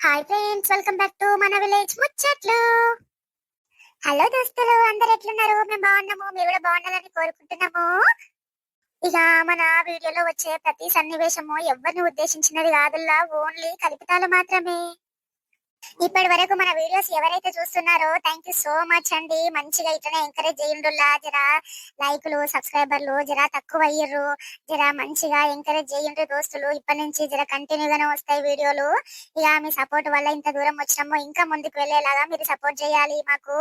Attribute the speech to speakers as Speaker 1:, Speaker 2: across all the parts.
Speaker 1: Hi friends welcome back to మన village ముచ్చట్లు. Hello దోస్తులు అందరు ఎట్లున్నారు? మేము బాగున్నాము మీరు కూడా బాగున్నారని కోరుకుంటున్నాము. ఇక మన వీడియోలో వచ్చే ప్రతి సన్నివేశము ఎవరిని ఉద్దేశించినది కాదుల్లా ఓన్లీ కల్పితాలు మాత్రమే. ఇప్పటి వరకు మన వీడియోస్ ఎవరైతే చూస్తున్నారో థ్యాంక్ యూ సో మచ్ అండి. మంచిగా ఇట్లనే ఎంకరేజ్ చేయండుల్లా. జరా లైకులు సబ్స్క్రైబర్లు జరా తక్కువ అయ్యారు జరా మంచిగా ఎంకరేజ్ చేయండి దోస్తులు. ఇప్పటి నుంచి జర కంటిన్యూగానే వస్తాయి వీడియోలు. ఇక మీ సపోర్ట్ వల్ల ఇంత దూరం వచ్చినామో ఇంకా ముందుకు వెళ్ళేలాగా మీరు సపోర్ట్ చేయాలి మాకు.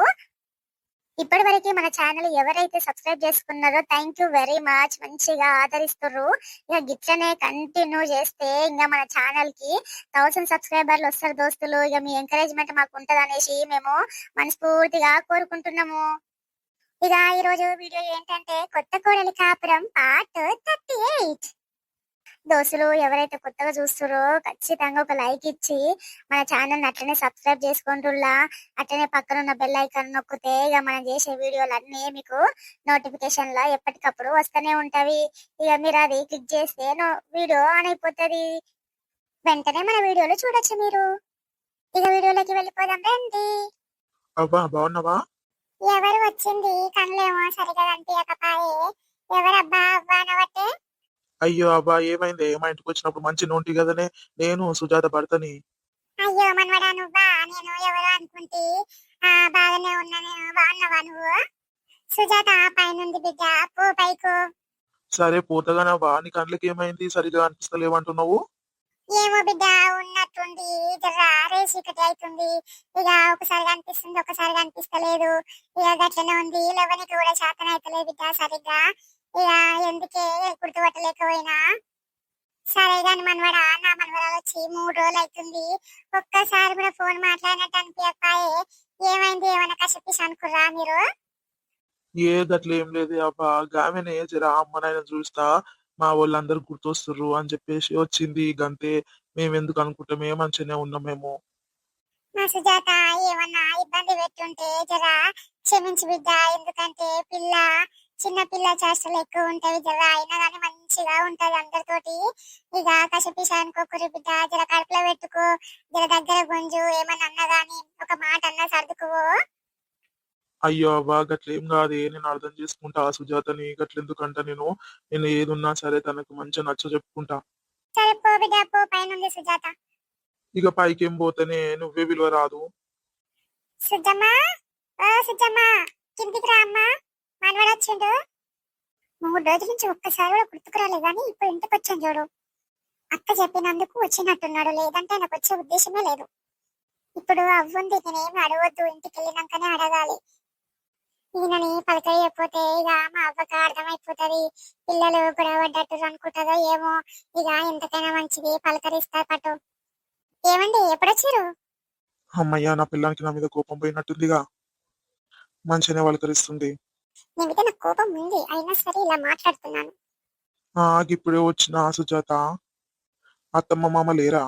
Speaker 1: ఇప్పటి వరకు మన ఛానల్ ఎవరైతే సబ్స్క్రైబ్ చేసుకున్నారో థ్యాంక్ యూ వెరీ మచ్ మంచిగా ఆదరిస్తున్నారు ఇక గిట్లనే కంటిన్యూ చేస్తే ఇంకా మన ఛానల్కి థౌసండ్ సబ్స్క్రైబర్లు వస్తారు దోస్తులు. ఇక మీ ఎంకరేజ్మెంట్ మాకు ఉంటది అనేసి మేము మనస్ఫూర్తిగా కోరుకుంటున్నాము. ఇక ఈ రోజు వీడియో ఏంటంటే కొత్త కోడలి కాపురం పార్ట్ థర్టీ ఎయిట్ దోస్తులు ఎవరైతే కొత్తగా చూస్తారో ఖచ్చితంగా ఒక లైక్ ఇచ్చి మన ఛానల్ అట్లనే సబ్స్క్రైబ్ చేసుకుంటుల్లా అట్లనే పక్కన ఉన్న బెల్ ఐకాన్ నొక్కితే ఇక మనం చేసే వీడియోలు అన్ని మీకు నోటిఫికేషన్ లా ఎప్పటికప్పుడు వస్తూనే ఉంటవి. ఇక మీరు అది క్లిక్ చేస్తే వీడియో ఆన్ అయిపోతుంది. వెంటనే మన వీడియోలు చూడొచ్చు మీరు. ఇక వీడియోలోకి వెళ్ళిపోదాం రండి.
Speaker 2: అబ్బా బాగున్నావా?
Speaker 1: ఎవరు వచ్చింది? కళ్ళేమో సరిగా కనిపించకపాయే ఎవరబ్బా? అబ్బా అనవట్టే
Speaker 2: అయ్యో అబ్బా ఏమైంది? మా ఇంటికి వచ్చినప్పుడు మంచి నోటి కదనే నేను సుజాత భర్తని.
Speaker 1: అయ్యో మనవడా నువ్వా? నేను ఎవరు అనుకుంటే ఆ బాగానే ఉన్నా నేను. బాగున్నావా నువ్వు? సుజాత పైనుంది బిడ్డ. పో పైకు.
Speaker 2: సరే పోతగానవ్వా నీ కళ్ళకి ఏమైంది? సరిగా అనిపిస్తలేవంటున్నావు?
Speaker 1: ఏమో బిడ్డ ఉన్నట్టుంది. జర రేసి ఒకటి అవుతుంది ఇక ఒకసారి కనిపిస్తుంది ఒకసారి కనిపిస్తలేదు ఇక గట్లనే ఉంది. లెవెన్కి కూడా శాతం అవుతలేదు బిడ్డ సరిగ్గా. ఇక ఎందుకే గుర్తుపట్టలేకపోయినా? సరే కానీ మనవడా నా మనవరాలు వచ్చి మూడు రోజులు అవుతుంది. ఒక్కసారి కూడా ఫోన్ మాట్లాడినట్టు అనిపించకపోయే ఏమైంది? ఏమైనా కసిపిస్ అనుకుర్రా మీరు?
Speaker 2: ఏ గట్ల ఏం లేదు అబ్బా. గామెనే జర అమ్మనైనా చూస్తా మా వాళ్ళందరూ గుర్తొస్తుర్రు అని చెప్పేసి వచ్చింది గంతే. మేమెందుకు అనుకుంటామే మంచిగానే ఉన్నాం మేము.
Speaker 1: మా సుజాత ఏమన్నా ఇబ్బంది పెట్టుంటే జర క్షమించి బిడ్డ. ఎందుకంటే పిల్ల చిన్న పిల్ల చేష్టలు ఎక్కువ ఉంటాయి జర అయినా కానీ మంచిగా ఉంటది అందరితోటి. ఇక కసిపిస అనుకోకురి బిడ్డ జర కడుపులో పెట్టుకో జర దగ్గర గుంజు ఏమన్నా అన్నా గాని ఒక మాట అన్నా సర్దుకోవో.
Speaker 2: అయ్యో అబ్బా గట్లేం కాదే నేను అర్థం చేసుకుంటా ఆ సుజాతని గట్లెందుకంట నేను. నేను ఏదున్నా సరే తనకు మంచిగా నచ్చ చెప్పుకుంటా.
Speaker 1: సరే పో బిడ్డ పో పైన ఉంది సుజాత.
Speaker 2: ఇక పైకేం పోతేనే నువ్వే విలువ రాదు
Speaker 1: సుజమ్మా ఓ సుజమ్మా కిందికి రా అమ్మా. మనవాడు వచ్చిండు. మూడు రోజుల నుంచి ఒక్కసారి కూడా గుర్తుకురాలే కానీ ఇప్పుడు ఇంటికి వచ్చాను చూడు. అక్క చెప్పినందుకు వచ్చినట్టున్నాడు. లేదంటే నాకు వచ్చే ఉద్దేశమే లేదు. ఇప్పుడు అవ్వుంది నేనేమి అడగొద్దు. ఇంటికి వెళ్ళినాకనే అడగాలి. ఈయనని పలకరియకపోతే ఇక మా అవ్వకు అర్థమైపోతుంది. పిల్లలు గొడవ పడ్డట్టు అనుకుంటుందో ఏమో. ఇక ఎంతకైనా మంచిది పలకరిస్తారు పట్టు. ఏమండి ఎప్పుడొచ్చారు
Speaker 2: అమ్మయ్య నా పిల్లానికి నా మీద కోపం పోయినట్టుందిగా. మంచిగానే పలకరిస్తుంది.
Speaker 1: నీ మీద నాకు కోపం ఉంది అయినా సరే ఇలా మాట్లాడుతున్నాను.
Speaker 2: ఆ ఇప్పుడే వచ్చిన సుజాత. అత్తమ్మ మామ లేరా?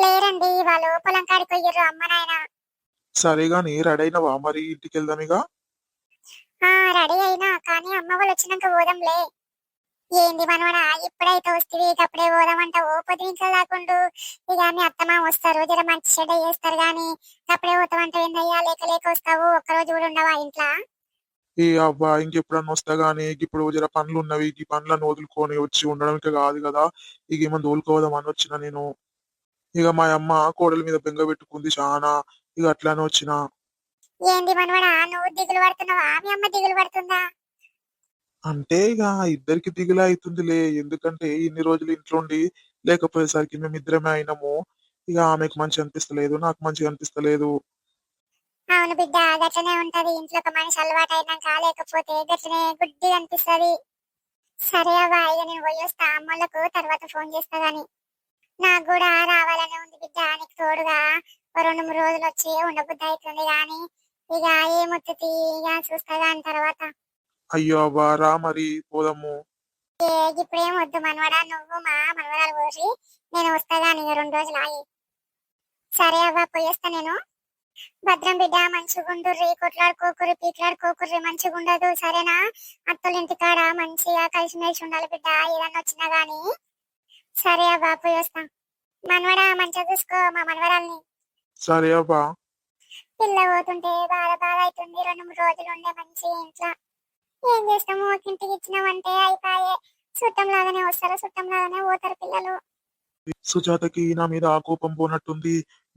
Speaker 1: లేరండి వాళ్ళు పొలం కాడికి పోయారు అమ్మ నాయన.
Speaker 2: సరే గాని రెడైనవా మరి ఇంటికి వెళ్దాం ఇక?
Speaker 1: ఆ రెడీ అయినా కానీ అమ్మ వాళ్ళు వచ్చినాక పోదాంలే. ఏంది మనవడా ఇప్పుడైతే వస్తుంది అప్పుడే పోదామంట ఓ కాకుండా ఇక మీ అత్తమ్మ వస్తారు జర మంచి చెడ్డ చేస్తారు గాని అప్పుడే పోతామంట ఏందయ్యా లేక లేక వస్తావు ఒక్కరోజు కూడా ఉండవా ఇంట్లో?
Speaker 2: ఏ అవ్వా ఇంకెప్పుడన్నా వస్తా గానీ ఇప్పుడు జర పనులు ఉన్నవి ఈ పనులను వదులుకొని వచ్చి ఉండడం ఇక కాదు కదా! ఇక ఏమో తోలుకోవదాం అని వచ్చిన నేను. ఇక మా అమ్మ కోడల మీద బెంగ పెట్టుకుంది చాలా ఇక అట్లానే వచ్చిన.
Speaker 1: ఏంది మనవడా నువ్వు దిగులు పడుతున్నావా? మీ అమ్మ దిగులు పడుతుందా?
Speaker 2: అంటే ఇక ఇద్దరికి దిగులే అవుతుందిలే ఎందుకంటే ఇన్ని రోజులు ఇంట్లో ఉండి లేకపోయేసరికి మేము ఇద్దరమే అయినాము. ఇక ఆమెకు మంచి అనిపిస్తలేదు నాకు మంచిగా అనిపిస్తలేదు.
Speaker 1: అవును బిడ్డ గట్లనే ఉంటది. ఇంట్లో ఒక మనిషి అలవాటు అయినాక లేకపోతే గట్లనే గుడ్డి అనిపిస్తది. సరే అవ్వా ఇక నేను పోయొస్తా అమ్మలకు తర్వాత ఫోన్ చేస్తా గాని. నాకు కూడా రావాలని ఉంది బిడ్డ నీకు తోడుగా. రెండు మూడు రోజులు వచ్చి ఉండబుద్ధి అవుతుంది గాని ఇక ఏమొత్తుతి ఇక చూస్తా గాని తర్వాత.
Speaker 2: అయ్యో అవ్వా రా మరి పోదాము.
Speaker 1: ఏ ఇప్పుడు వద్దు మనవడా నువ్వు మా మనవరాలు పోసి నేను వస్తా గాని రెండు రోజులు ఆగి. సరే అవ్వ పోయేస్తా నేను. భద్రం బిడ్డ మంచిగుండుర్రి కొట్లాడుకోకుర్రి పీట్లాడుకోకుర్రి మంచిగుండదు సరేనా? అత్తల ఇంటికాడ మంచిగా కలిసిమెలిసి ఉండాలి బిడ్డ ఏదన్నా వచ్చినా గాని. సరే అవ్వ పోయి వస్తాం. మనవడా మంచిగా చూసుకో మా మనవరాల్ని.
Speaker 2: సరే అవ్వా
Speaker 1: పిల్ల పోతుంటే బాధ బాధ అవుతుంది. రెండు మూడు రోజులు ఉండే మంచి ఇంట్లో. ఏం చేస్తాము? ఒక ఇంటికి ఇచ్చినామంటే అయిపోయే. చుట్టం లాగానే వస్తారు చుట్టం లాగానే పోతారు పిల్లలు.
Speaker 2: సుజాతకి నా మీద ఆ కోపం పోనట్టుంది.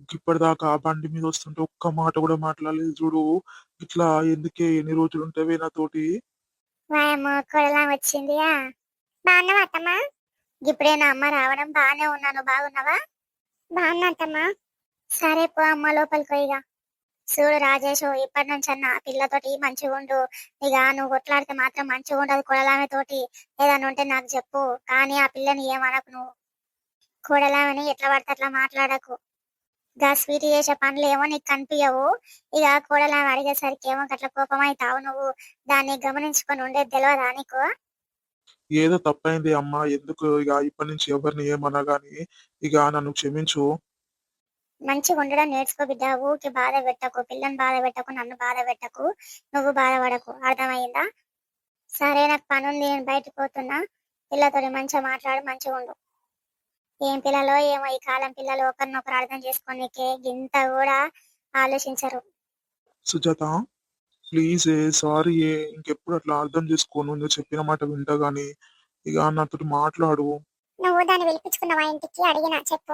Speaker 2: ఇప్పటిదాకా ఆ బండి మీద వస్తుంటే ఒక్క మాట కూడా మాట్లాడలేదు చూడు. ఇట్లా ఎందుకే ఎన్ని రోజులు ఉంటావే నాతోటి?
Speaker 1: వాయమ్మ బాగున్నావా అత్తమ్మా? ఇప్పుడే నా అమ్మ రావడం బాగానే ఉన్నాను. బాగున్నావా? బాగున్నా అత్తమ్మా. సరే పో అమ్మ లోపలికి పోయిగా చూడు రాజేష్ ఇప్పటి నుంచి అన్న పిల్లతోటి మంచిగా ఉండు. ఇక నువ్వు కొట్లాడితే మాత్రం మంచిగా ఉండదు కొడలామె తోటి. ఏదైనా ఉంటే నాకు చెప్పు. కానీ ఆ పిల్లని ఏమనకు నువ్వు. కొడలామని ఎట్లా పడితే అట్లా మాట్లాడకు. గా స్వీట్ చేసే పనులు ఏమో నీకు కనిపించవు ఇక కోడలామె అడిగేసరికి ఏమో అట్లా కోపం అవుతావు నువ్వు. దాన్ని గమనించుకొని ఉండేది తెలియదా నీకు?
Speaker 2: ఏదో తప్పైంది అమ్మా. ఎందుకు? ఇక ఇప్పటి నుంచి ఎవరిని ఏమన్నా గాని ఇక నన్ను క్షమించు.
Speaker 1: మంచిగా ఉండడం నేర్చుకో బిడ్డ. ఊకి బాధ పెట్టకు. పిల్లని బాధ పెట్టకు. నన్ను బాధ పెట్టకు. నువ్వు బాధపడకు. అర్థమైందా? సరే నాకు పని ఉంది నేను బయటకు పోతున్నా. పిల్లతోటి మంచిగా మాట్లాడు మంచిగా ఉండు. ఏం పిల్లలో ఏమో ఈ కాలం పిల్లలు ఒకరినొకరు అర్థం చేసుకోనికే గింత కూడా ఆలోచించరు.
Speaker 2: సుజాత ప్లీజ్ సారీ ఇంకెప్పుడు అట్లా అర్థం చేసుకోను. నువ్వు చెప్పిన మాట వింటా గాని ఇక నాతో మాట్లాడు.
Speaker 1: నువ్వు దాన్ని పిలిపించుకున్నావా ఇంటికి? అడిగినా చెప్పు.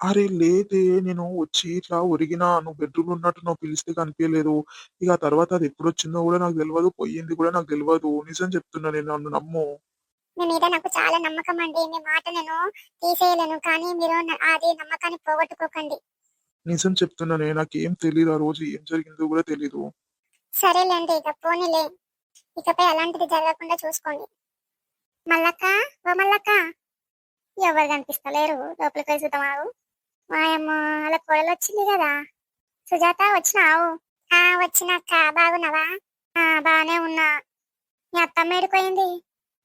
Speaker 2: అరే లేదే నేను వచ్చి ఇట్లా ఒరిగినా నువ్వు బెడ్రూమ్ ఉన్నట్టు నువ్వు పిలిస్తే కనిపించలేదు ఇక తర్వాత అది ఎప్పుడు వచ్చిందో కూడా నాకు తెలియదు పోయింది కూడా నాకు తెలియదు నిజం చెప్తున్నా నేను నన్ను నమ్ము.
Speaker 1: మీ మీద నాకు చాలా నమ్మకం అండి. మీ మాట నేను తీసేయలేను. కానీ మీరు అది నమ్మకాన్ని పోగొట్టుకోకండి.
Speaker 2: నిజం చెప్తున్నానే నాకేం తెలియదు ఆ రోజు ఏం జరిగిందో కూడా తెలీదు.
Speaker 1: సరేలేండి ఇక పోనీలే. ఇకపై అలాంటిది జరగకుండా చూసుకోండి. మల్లక్క ఓ మల్లక్క. ఎవరు కనిపిస్తలేరు? లోపలికి పోయి చూద్దామావు వాయమ్మ అలా కోడలు వచ్చింది కదా. సుజాత వచ్చినావు? ఆ వచ్చినాక బాగున్నావా? ఆ బాగానే ఉన్నా. మీ అత్తమ్మ ఏడుకోయింది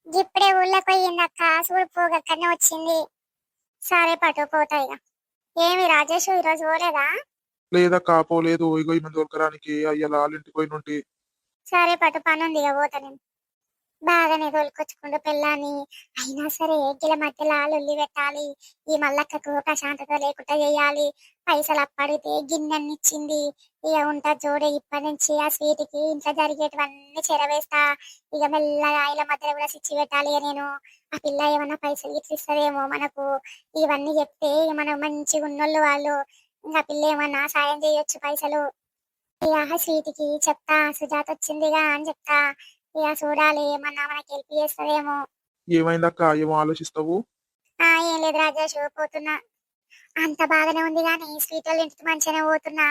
Speaker 1: ఇప్పుడే ఊళ్ళోకి పోయింది అక్క చూడు పోగు అక్కడనే వచ్చింది. సరే పట్టు పోతా ఇక ఏమి రాజేష్ ఈరోజు పోలేదా?
Speaker 2: లేదా కాపోలేదు ఇగో ఈ మంది దొరకరానికి అయ్యాల వాళ్ళ ఇంటికి పోయి నుండి
Speaker 1: సరే పట్టు పని ఉంది ఇక పోతా నేను. బాగానే తోలుకొచ్చుకుంటూ పెళ్ళాని అయినా సరే గిల మధ్యలో లొల్లి పెట్టాలి ఈ మల్లక్కకు ప్రశాంతత లేకుండా చేయాలి. పైసలు అప్పడితే గిన్నెన్ని ఇచ్చింది ఇక ఉంటా చూడే ఇప్పటి నుంచి ఆ స్వీట్కి ఇంట్లో జరిగేటివన్నీ చెరవేస్తా. ఇక మెల్లగా ఇలా మధ్యలో కూడా సిచ్చి పెట్టాలి నేను. ఆ పిల్ల ఏమన్నా పైసలు ఇట్లా ఇస్తుందేమో మనకు. ఇవన్నీ చెప్తే ఇక మనం మంచిగా ఉన్నోళ్ళు వాళ్ళు. ఇంకా పిల్ల ఏమన్నా సాయం చేయొచ్చు పైసలు. ఇక స్వీట్కి చెప్తా సుజాత వచ్చిందిగా అని చెప్తా. ఇక చూడాలి ఏమన్నా మనకి హెల్ప్ చేస్తుందేమో.
Speaker 2: ఏమైందక్క? ఏమో ఆలోచిస్తావు?
Speaker 1: ఆ ఏం లేదు రాజేష్ పోతున్నా. అంత బాగానే ఉంది కానీ స్వీట్ వాళ్ళ ఇంటికి మంచిగానే పోతున్నా.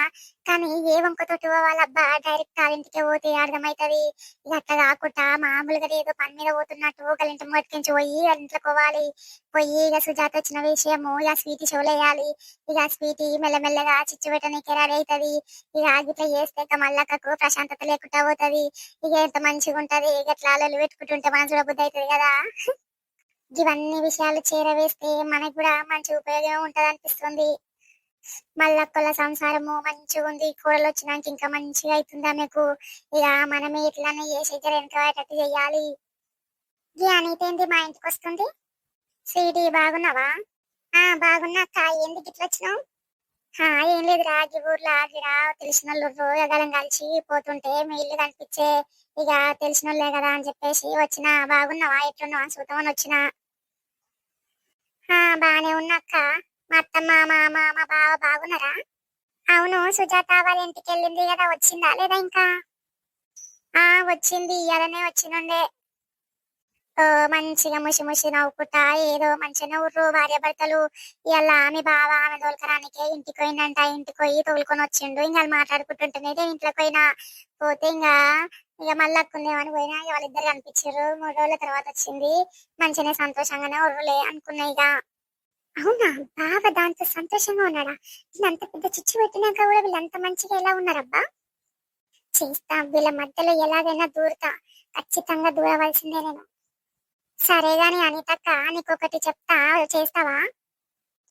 Speaker 1: కానీ ఏ వంకతోటి పోవాలబ్బా? డైరెక్ట్ వాళ్ళ ఇంటికి పోతే అర్థమవుతుంది. ఇక అట్లా కాకుండా మామూలుగా ఏదో పని మీద పోతున్నట్టు ఒకళ్ళ ఇంటి మొట్టించి పోయి వాళ్ళ ఇంట్లో పోవాలి. పోయి ఇక సుజాత వచ్చిన విషయము ఇక స్వీట్ షోలేయాలి ఇక స్వీట్ మెల్లమెల్లగా చిచ్చు పెట్టడానికి రెడీ అవుతుంది. ఇక ఆగిట్లా చేస్తే ఇక మల్లక్కకు ప్రశాంతత లేకుండా పోతుంది. ఇక ఎంత మంచిగా ఉంటది ఇక ఎట్లా అలలు పెట్టుకుంటుంటే మనసు బుద్ధి అవుతుంది కదా. ఇవన్నీ విషయాలు చేరవేస్తే మనకు కూడా మంచి ఉపయోగం ఉంటది అనిపిస్తుంది మల్లక్కల సంసారము మంచిగా ఉంది కూరలు వచ్చినాక ఇంకా మంచిగా అవుతుంది మీకు ఇక మనమే ఇట్లానే చేసి వెనకటట్టు చెయ్యాలి ఈ మా ఇంటికి వస్తుంది? స్వీటీ బాగున్నావా? ఆ బాగున్నా అక్క. ఏంది గిట్ల వచ్చినావు? ఏం లేదు రాగి ఊర్లో ఆగిరా తెలిసిన వాళ్ళు రోజగలం కలిసి పోతుంటే మీ ఇల్లు కనిపించే. ఇక తెలిసిన వాళ్ళే కదా అని చెప్పేసి వచ్చిన. బాగున్నావా? ఎట్లున్నావా? చూద్దామని వచ్చిన. బానే ఉన్నక్క. మా అత్తమ్మ మా మామ మా బావ బాగున్నారా? అవును సుజాత వాళ్ళ ఇంటికి వెళ్ళింది కదా వచ్చిందా లేదా ఇంకా? ఆ వచ్చింది ఇయ్యాలనే వచ్చినుండే. ఓ మంచిగా ముసి ముసి నవ్వుకుంటా ఏదో మంచిగా నవ్వురు భార్య భర్తలు ఇలా ఆమె బావ ఆమె తోలుకరానికే ఇంటికి పోయిందంట ఇంటికి పోయి తోలుకొని వచ్చిండు. ఇంకా మాట్లాడుకుంటుంటేనే ఇంట్లోకి పోయినా. పోతే ఇంకా ఇక మళ్ళీ అక్కుందేమని పోయినా ఇక వాళ్ళిద్దరు కనిపించారు మూడు రోజుల తర్వాత వచ్చింది. మంచిగానే సంతోషంగానే ఉర్రులే అనుకున్నా ఇక. అవునా? బావ దాంతో సంతోషంగా ఉన్నాడా? నేను అంత పెద్ద చిచ్చు పెట్టినాక కూడా వీళ్ళు అంత మంచిగా ఎలా ఉన్నారబ్బా? చేస్తా. వీళ్ళ మధ్యలో ఎలాగైనా దూరుతా. ఖచ్చితంగా దూరవలసిందే నేను. సరే గాని అనితక్క నీకొకటి చెప్తా. చేస్తావా?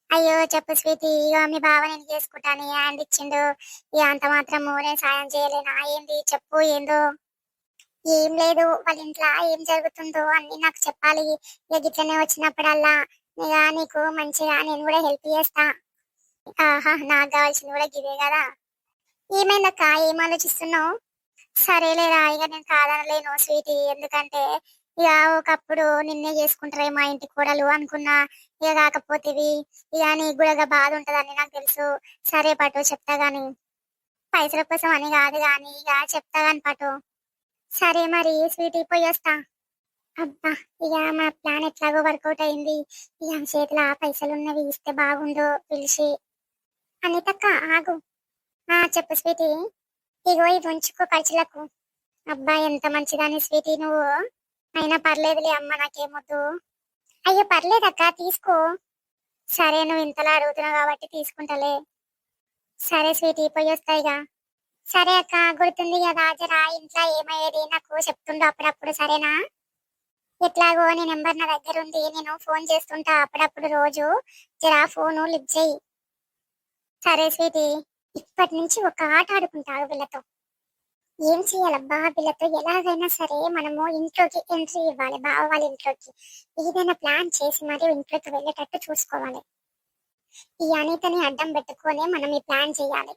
Speaker 1: అయ్యో చెప్పు స్వీతి ఇగో మీ బావ నేను చేసుకుంటాను. హ్యాండ్ ఇచ్చిండు ఇక అంత మాత్రం నేను సాయం చేయలేనా? ఏంది? చెప్పు ఏందో? ఏం లేదు వాళ్ళ ఇంట్లో ఏం జరుగుతుందో అన్ని నాకు చెప్పాలి. ఇక గిట్లనే వచ్చినప్పుడల్లా ఇక నీకు మంచిగా నేను కూడా హెల్ప్ చేస్తా. ఆహా నాకు కావాల్సింది కూడా గివే కదా. ఏమైందక్క? ఏం ఆలోచిస్తున్నావు? సరేలేరా ఇక నేను కాదనలేను స్వీటీ. ఎందుకంటే ఇక ఒకప్పుడు నిన్నే చేసుకుంటారే మా ఇంటి కూడలు అనుకున్నా. ఇక కాకపోతేవి. ఇక నీకు కూడా బాధ ఉంటదని నాకు తెలుసు. సరే పటు చెప్తా గాని. పైసల కోసం అని కాదు గాని ఇక చెప్తా గాని పటు. సరే మరి స్వీటీ పోయేస్తా. అబ్బా ఇక మా ప్లాన్ ఎట్లాగో వర్కౌట్ అయింది. ఇక చేతిలో ఆ పైసలు ఉన్నవి ఇస్తే బాగుందో పిలిచి. అనితక్క ఆగు. ఆ చెప్పు స్వీటీ. ఇగో ఇది ఉంచుకో ఖర్చులకు అబ్బా ఎంత మంచిదాని స్వీటీ నువ్వు. అయినా పర్లేదులే అమ్మ నాకేమొద్దు. అయ్యో పర్లేదక్క తీసుకో. సరే నువ్వు ఇంతలా అడుగుతున్నావు కాబట్టి తీసుకుంటలే. సరే స్వీటీ పోయి వస్తాయిగా సరే అక్క గుర్తుంది కదా జరా ఇంట్లో ఏమయ్యేది? నాకు చెప్తుండో అప్పుడప్పుడు సరేనా? ఎట్లాగో నీ నెంబర్ నా దగ్గర ఉంది నేను ఫోన్ చేస్తుంటా అప్పుడప్పుడు రోజు. జరా ఫోను లిఫ్ట్ చేయి. సరే స్వీటీ ఇప్పటి నుంచి ఒక ఆట ఆడుకుంటావు వీళ్ళతో. ఏం చేయాలబ్బా వీళ్ళతో? ఎలాగైనా సరే మనము ఇంట్లోకి ఎంట్రీ ఇవ్వాలి బావ వాళ్ళ ఇంట్లోకి. ఏదైనా ప్లాన్ చేసి మరి ఇంట్లోకి వెళ్ళేటట్టు చూసుకోవాలి. ఈ అనితని అడ్డం పెట్టుకొని మనం ఈ ప్లాన్ చేయాలి.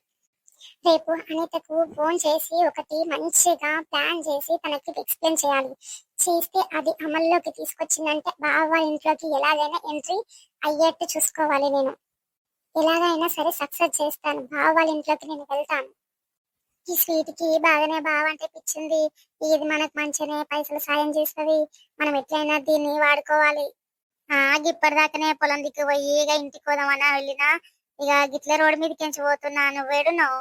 Speaker 1: రేపు అనితకు ఫోన్ చేసి ఒకటి మంచిగా ప్లాన్ చేసి తనకి ఎక్స్ప్లెయిన్ చేయాలి. చేస్తే అది అమల్లోకి తీసుకొచ్చిందంటే బావ ఇంట్లోకి ఎలాగైనా ఎంట్రీ అయ్యేట్టు చూసుకోవాలి నేను. ఎలాగైనా సరే సక్సెస్ చేస్తాను. బావ వాళ్ళ ఇంట్లోకి నేను వెళ్తాను. ఈ స్వీట్కి బాగానే బావ అంటే పిచ్చింది. ఇది మనకు మంచిగానే పైసలు సాయం చేస్తుంది. మనం ఎట్లయినా దీన్ని వాడుకోవాలి. ఆ ఇప్పటిదాకానే పొలం దిక్కు పోయి ఇక ఇంటికి పోదామని వెళ్ళినా ఇక గిట్ల రోడ్డు మీదకి ఎంచి పోతున్నా నువ్వేడున్నావు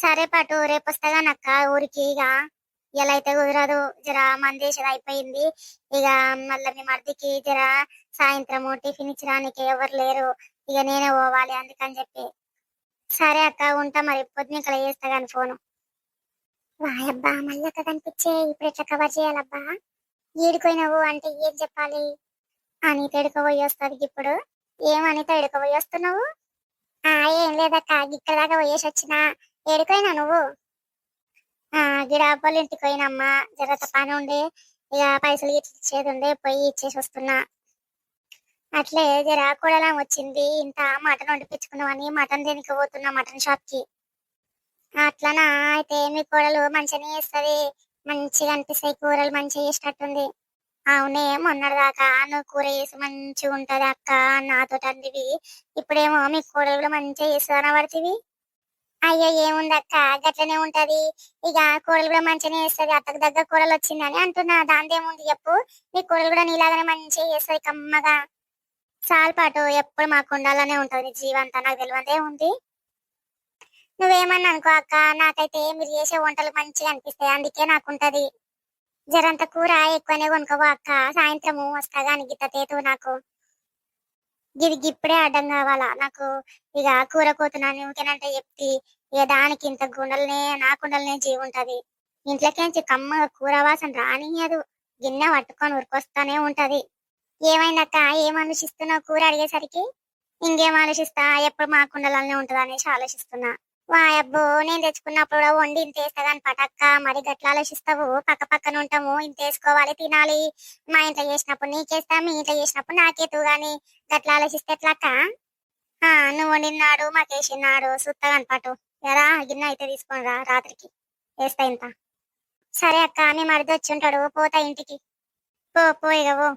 Speaker 1: సరే పాటు రేపు వస్తాగానక్క ఊరికి? ఇక ఇలా అయితే కుదరదు జర మందేశం అయిపోయింది. ఇక మళ్ళీ మీ మర్దికి జర సాయంత్రం టిఫిన్ ఇచ్చడానికి ఎవరు లేరు. ఇక నేనే పోవాలి అందుకని చెప్పి. సరే అక్క ఉంటా మరి. పొద్దున ఇక్కడ చేస్తా కానీ ఫోను వాయబ్బా మళ్ళక్క కనిపించే. ఇప్పుడు ఎట్లా కవర్ చేయాలబ్బా. ఏడుకోయినావు అంటే ఏం చెప్పాలి? అనిత ఎడుకోబోయి వస్తుంది ఇప్పుడు. ఏమనిత ఎడుకోబోయి వస్తున్నావు? ఆ ఏం లేదక్క ఇక్కడ దాకా పోయేసి వచ్చిన. ఏడుకోయినా నువ్వు? ఆ గిడాపల్ ఇంటికి పోయినమ్మా జరత పని ఉండే ఇక పైసలు ఇచ్చేది ఉండే పోయి ఇచ్చేసి వస్తున్నా. అట్లే జర కూడలం వచ్చింది ఇంత మటన్ వండిపించుకున్నామని మటన్ దేనికి పోతున్నా మటన్ షాప్కి అట్లనా అయితే మీ కూరలు మంచిగానే చేస్తుంది మంచిగా అనిపిస్తాయి కూరలు మంచిగా చేసినట్టుంది. అవునే మొన్నటిదాకా నువ్వు కూర చేసి మంచిగా ఉంటది అక్క నాతో అందివి. ఇప్పుడేమో మీ కూరలు మంచిగా చేస్తాను పడుతుంది అయ్యో ఏముంది అక్క గట్లనే ఉంటది. ఇక కూరలు కూడా మంచిగానే చేస్తుంది. అత్తకు దగ్గర కూరలు వచ్చిందని అంటున్నా. దాందేముంది చెప్పు? మీ కూరలు కూడా నీలాగానే మంచిగా చేస్తుంది కమ్మగా. చాలు పాటు ఎప్పుడు మాకు ఉండాలనే ఉంటది జీవంతా. నాకు తెలియదే ఉంది. నువ్వేమన్నా అనుకో అక్క నాకైతే మీరు చేసే వంటలు మంచిగా అనిపిస్తాయి. అందుకే నాకుంటది. జరంత కూర ఎక్కువనే కొనుక్కవో అక్క. సాయంత్రము వస్తా అని గిత్త తేతు నాకు. ఇది ఇప్పుడే అడ్డం కావాలా? నాకు ఇక కూర కోతున్నాను ఇంకేనంటే చెప్తి ఇక దానికి ఇంత గుండెలనే నా కుండలనే జీవి ఉంటది. ఇంట్లోకేంచి కమ్మగా కూర వాసన రానియదు గిన్నె పట్టుకొని ఉరికొస్తానే ఉంటది. ఏమైందక్క? ఏం ఆలోచిస్తున్నావు కూర అడిగేసరికి? ఇంకేం ఆలోచిస్తా? ఎప్పుడు మా కుండలనే ఉంటది అనేసి ఆలోచిస్తున్నా. వాయబ్బో నేను తెచ్చుకున్నప్పుడు కూడా వండి ఇంత వేస్తాగాని పటక్క మరి గట్ల ఆలోచిస్తావు? పక్క పక్కన ఉంటాము ఇంత వేసుకోవాలి తినాలి. మా ఇంట్లో చేసినప్పుడు నీకేస్తా మీ ఇంట్లో చేసినప్పుడు నాకేతు గాని. గట్ల ఆలోచిస్తే ఎట్లక్క? ఆ నువ్వు వండినాడు మాకేసినాడు సుత్తగా అనపాటు. ఎరా గిన్నె అయితే తీసుకొని రా రాత్రికి. వేస్తా ఇంత. సరే అక్క మీ మరిది వచ్చి ఉంటాడు పోతా ఇంటికి. పో పోయిగవో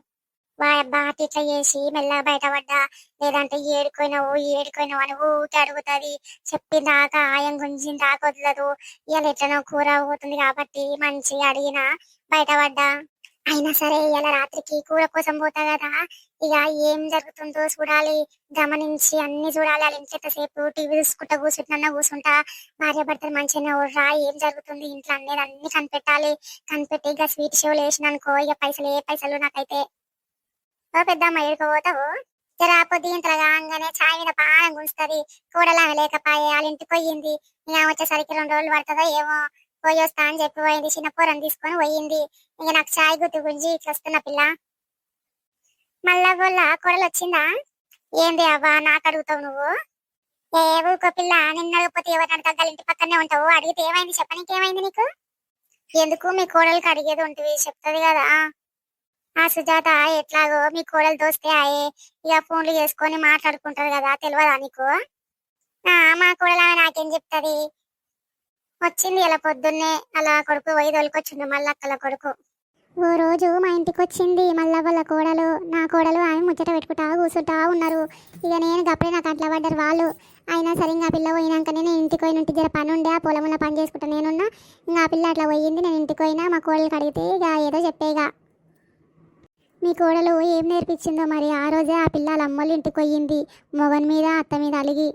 Speaker 1: వాయబ్బా అటు ఇట్లా చేసి మెల్లగా బయటపడ్డా లేదంటే ఏడుకోయినావు ఏడుకోయినావు అని ఊటి అడుగుతుంది. చెప్పిన దాకా ఆయం గుంజిన దాకా వదలదు ఇవాళ ఎట్లనో కూర పోతుంది కాబట్టి మంచిగా అడిగిన బయటపడ్డా. అయినా సరే ఇవాళ రాత్రికి కూర కోసం పోతా కదా. ఇక ఏం జరుగుతుందో చూడాలి. గమనించి అన్ని చూడాలి. వాళ్ళ ఇంట్లో టీవీ చూసుకుంటా కూర్చుంటున్నా కూర్చుంటా. భార్య భర్తలు మంచిగా ఉర్రా ఏం జరుగుతుంది ఇంట్లో అనేది అన్ని కనిపెట్టాలి. కనిపెట్టి ఇక స్వీట్ షోలు వేసినానుకో ఇక పైసలు ఏ పైసలు నాకైతే ఓ పెద్దమ్మ ఎడుకోపోతావు జరా పొద్దు ఇంట్లో కాగానే చాయ్ మీద పానం గుంచుతుంది కూడలా లేకపాయే వాళ్ళ ఇంటికి పోయింది. ఇక వచ్చేసరికి రెండు రోజులు పడుతుందో ఏమో. పోయి వస్తా అని చెప్పి పోయింది చిన్న పూరం తీసుకొని పోయింది. ఇంకా నాకు చాయ్ గుర్తు గుంజి ఇట్లా వస్తున్న పిల్ల. మళ్ళా గొల్ల కూడలు వచ్చిందా? ఏంది అవ్వా నాకు అడుగుతావు నువ్వు? ఏ ఊకో పిల్ల నిన్న అడగకపోతే ఎవరు అడగల ఇంటి పక్కనే ఉంటావు? అడిగితే ఏమైంది చెప్పనీకి ఏమైంది నీకు? ఎందుకు మీ కోడలకు అడిగేది ఉంటుంది చెప్తుంది కదా. ఆ సుజాత ఎట్లాగో మీ కోడలు దోస్తే ఆయే ఇక ఫోన్లు చేసుకొని మాట్లాడుకుంటారు కదా తెలియదా నీకు? ఆ, మా కోడలు ఆమె నాకేం చెప్తుంది? వచ్చింది ఇలా పొద్దున్నే అలా కొడుకు పోయి తోలుకొచ్చిండు మల్లక్కల కొడుకు. ఓ రోజు మా ఇంటికి వచ్చింది మళ్ళా వాళ్ళ కోడలు. నా కోడలు ఆమె ముచ్చట పెట్టుకుంటా కూర్చుంటా ఉన్నారు. ఇక నేను గప్పుడే నాకు అట్లా పడ్డారు వాళ్ళు. అయినా సరే ఇంకా పిల్ల పోయినాకనే నేను ఇంటికి పోయినట్టు జర పని ఉండే ఆ పొలంలో పని చేసుకుంటా నేనున్నా. ఇంకా ఆ పిల్ల అట్లా పోయింది నేను ఇంటికి పోయినా మా కోడలు కడిగితే ఇక ఏదో చెప్పేగా మీ కోడలు ఏం నేర్పించిందో మరి? ఆ రోజే ఆ పిల్ల అమ్మలు ఇంటికి పోయింది. మొగన్ మీద అత్త మీద అలిగి.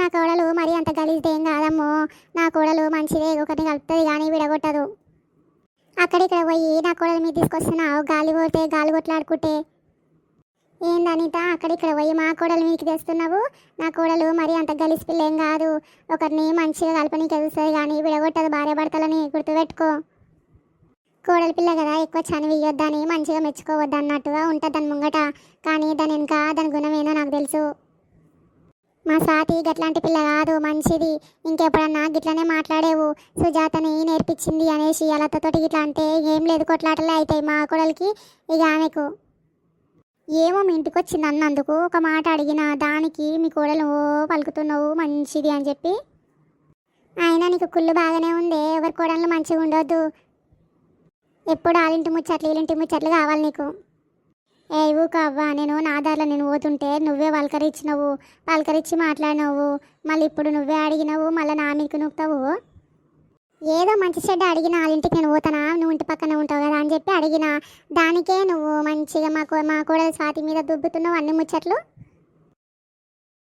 Speaker 1: నా కోడలు మరి అంత గలీజ్ది ఏం కాదమ్మో. నా కోడలు మంచిదే ఒకటి కలుపుతుంది కానీ విడగొట్టదు. అక్కడిక్కడ పోయి నా కోడలు మీద తీసుకొస్తున్నావు గాలి పోతే గాలి కొట్లాడుకుంటే. ఏందనిత అక్కడిక్కడ పోయి మా కోడలు మీకు తెస్తున్నావు? నా కోడలు మరి అంత గలిసి పిల్ల ఏం కాదు. ఒకరిని మంచిగా కలపనీకి తెలుస్తుంది కానీ విడగొట్టదు భార్య భర్తలని గుర్తుపెట్టుకో. కోడలి పిల్ల కదా ఎక్కువ చనివియొద్దని మంచిగా మెచ్చుకోవద్దు అన్నట్టుగా ఉంటుంది దాని ముంగట. కానీ దాని వెనుక దాని గుణమేనో నాకు తెలుసు. మా సాతి గట్లాంటి పిల్ల కాదు మంచిది. ఇంకెప్పుడన్నా గిట్లనే మాట్లాడేవు. సుజాతని నేర్పించింది అనేసి అలతతోటి గిట్లా అంటే ఏం లేదు కొట్లాటలే అవుతాయి మా కోడలికి. ఇక ఆమెకు ఏమో మీ ఇంటికి వచ్చింది అన్నందుకు. ఒక మాట అడిగిన దానికి మీ కోడలు ఓ పలుకుతున్నావు మంచిది అని చెప్పి. అయినా నీకు కుళ్ళు బాగానే ఉంది. ఎవరి కోడలు మంచిగా ఉండొద్దు ఎప్పుడు ఆలింటి ముచ్చట్లు వీళ్ళింటి ముచ్చట్లు కావాలి నీకు. ఏ ఊకవ్వా నేను నా దారిలో నేను పోతుంటే నువ్వే పలకరించినవు పలకరించి మాట్లాడినవు మళ్ళీ ఇప్పుడు నువ్వే అడిగినవు మళ్ళీ నా మీకు నూపుతావు ఏదో మంచి చెడ్డ అడిగిన వాళ్ళ ఇంటికి నేను పోతానా? నువ్వు ఇంటి పక్కన ఉంటావు కదా అని చెప్పి అడిగిన దానికే నువ్వు మంచిగా మా మా కూడా స్వాతి మీద దుబ్బుతున్నావు అన్ని ముచ్చట్లు?